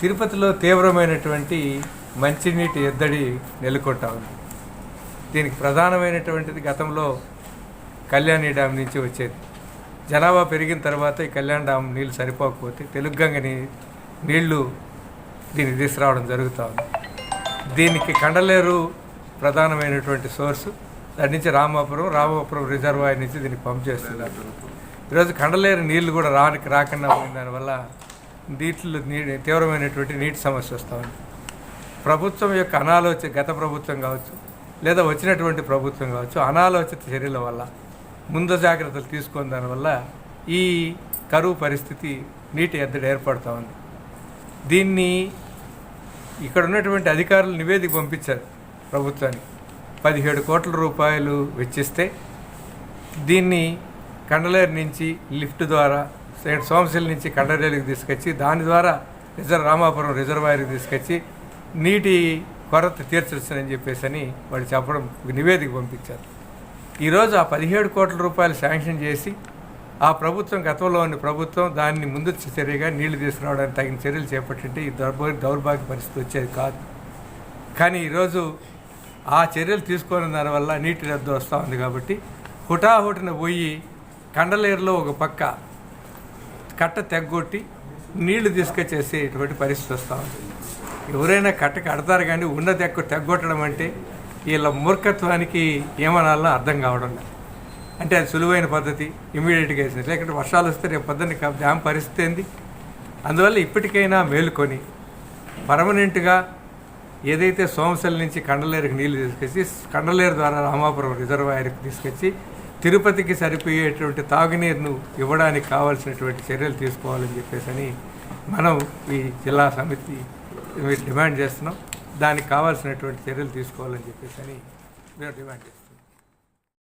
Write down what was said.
తిరుపతిలో తీవ్రమైనటువంటి మంచినీటి ఎద్దడి నెలకొంటా ఉంది. దీనికి ప్రధానమైనటువంటిది గతంలో కళ్యాణి డ్యామ్ నుంచి వచ్చేది. జనాభా పెరిగిన తర్వాత ఈ కళ్యాణ్ డ్యామ్ నీళ్ళు సరిపోకపోతే తెలుగుగంగని నీళ్ళు దీనికి తీసుకురావడం జరుగుతూ ఉంది. దీనికి కండలేరు ప్రధానమైనటువంటి సోర్సు. దాని నుంచి రామాపురం రామాపురం రిజర్వాయర్ నుంచి దీనికి పంప్ చేస్తున్నారు. ఈరోజు కండలేరు నీళ్ళు కూడా రానికి రాకుండా పోయిన దానివల్ల దీంట్లో నీటి తీవ్రమైనటువంటి నీటి సమస్య వస్తూ ఉంది. ప్రభుత్వం యొక్క అనాలోచిత గత ప్రభుత్వం కావచ్చు లేదా వచ్చినటువంటి ప్రభుత్వం కావచ్చు అనాలోచిత చర్యల వల్ల ముందు జాగ్రత్తలు తీసుకున్న దానివల్ల ఈ కరువు పరిస్థితి నీటి ఎద్దడి ఏర్పడుతూ ఉంది. దీన్ని ఇక్కడ ఉన్నటువంటి అధికారులు నివేదిక పంపించారు ప్రభుత్వానికి. పదిహేడు కోట్ల రూపాయలు వెచ్చిస్తే దీన్ని కండలేరు నుంచి లిఫ్ట్ ద్వారా సైడ్ సోమశిల నుంచి కండలేరుకి తీసుకొచ్చి దాని ద్వారా రిజర్వ్ రామాపురం రిజర్వాయర్కి తీసుకొచ్చి నీటి కొరత తీర్చొచ్చునని చెప్పేసి అని వాళ్ళు చెప్పడం నివేదిక పంపించారు. ఈరోజు ఆ పదిహేడు కోట్ల రూపాయలు శాంక్షన్ చేసి ఆ ప్రభుత్వం గతంలో ఉన్న ప్రభుత్వం దాన్ని ముందు చర్యగా నీళ్ళు తీసుకురావడానికి తగిన చర్యలు చేపట్టింటే ఈ దౌర్భాగ్య దౌర్భాగ్య పరిస్థితి వచ్చేది కాదు. కానీ ఈరోజు ఆ చర్యలు తీసుకున్న దానివల్ల నీటి రద్దు వస్తూ ఉంది కాబట్టి హుటాహుటిన పోయి కండలేరులో ఒక పక్క కట్ట తెగ్గొట్టి నీళ్ళు తీసుకొచ్చేసి ఇటువంటి పరిస్థితి వస్తూ ఉంటుంది ఎవరైనా కట్ట కడతారు కానీ ఉన్న తెక్క తెగ్గొట్టడం అంటే వీళ్ళ మూర్ఖత్వానికి ఏమనాలో అర్థం కావడం లేదు. అంటే అది సులువైన పద్ధతి ఇమీడియట్గా వేసింది. లేకుంటే వర్షాలు వస్తే రేపు పొద్దున్న డ్యామ్ పరిస్థితి ఏంది? అందువల్ల ఇప్పటికైనా మేలుకొని పర్మనెంట్గా ఏదైతే సోమశల నుంచి కండలేరుకు నీళ్ళు తీసుకొచ్చి కండలేరు ద్వారా రామాపురం రిజర్వాయర్కి తీసుకొచ్చి తిరుపతికి సరిపోయేటువంటి తాగునీరును ఇవ్వడానికి కావాల్సినటువంటి చర్యలు తీసుకోవాలని చెప్పేసి అని మనం ఈ జిల్లా సమితి డిమాండ్ చేస్తున్నాం. దానికి కావాల్సినటువంటి చర్యలు తీసుకోవాలని చెప్పేసి అని మేము డిమాండ్ చేస్తున్నాం.